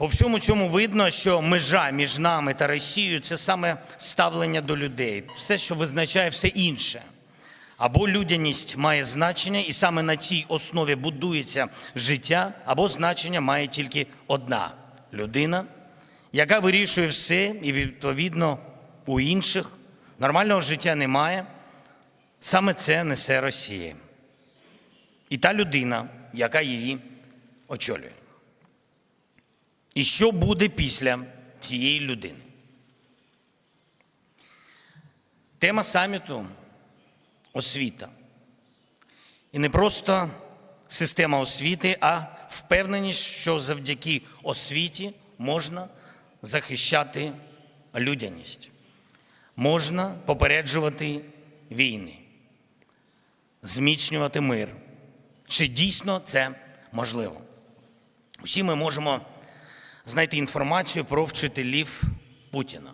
По всьому цьому видно, що межа між нами та Росією це саме ставлення до людей, все, що визначає все інше. Або людяність має значення, і саме на цій основі будується життя, або значення має тільки одна людина, яка вирішує все, і відповідно у інших нормального життя немає. Саме це несе Росія. І та людина, яка її очолює. І що буде після цієї людини? Тема саміту освіта. І не просто система освіти, а впевненість, що завдяки освіті можна захищати людяність, можна попереджувати війни, зміцнювати мир. Чи дійсно це можливо? Усі ми можемо знайти інформацію про вчителів Путіна.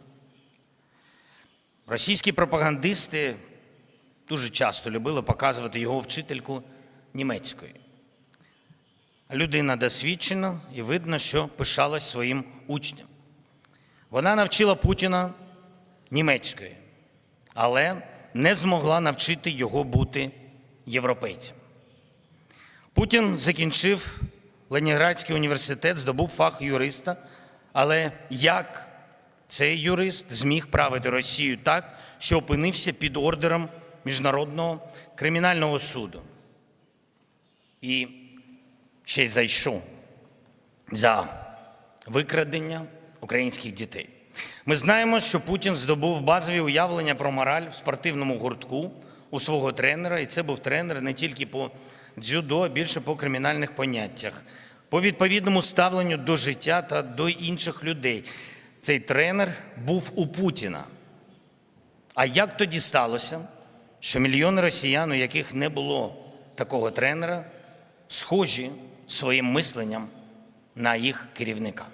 Російські пропагандисти дуже часто любили показувати його вчительку німецької. Людина досвідчена і видно, що пишалась своїм учням. Вона навчила Путіна німецької, але не змогла навчити його бути європейцем. Путін закінчив Ленінградський університет, здобув фах юриста, але як цей юрист зміг правити Росію так, що опинився під ордером Міжнародного кримінального суду і ще й зайшов за викрадення українських дітей. Ми знаємо, що Путін здобув базові уявлення про мораль в спортивному гуртку у свого тренера, і це був тренер не тільки по дзюдо, більше по кримінальних поняттях, по відповідному ставленню до життя та до інших людей. Цей тренер був у Путіна. А як тоді сталося, що мільйони росіян, у яких не було такого тренера, схожі своїм мисленням на їх керівника?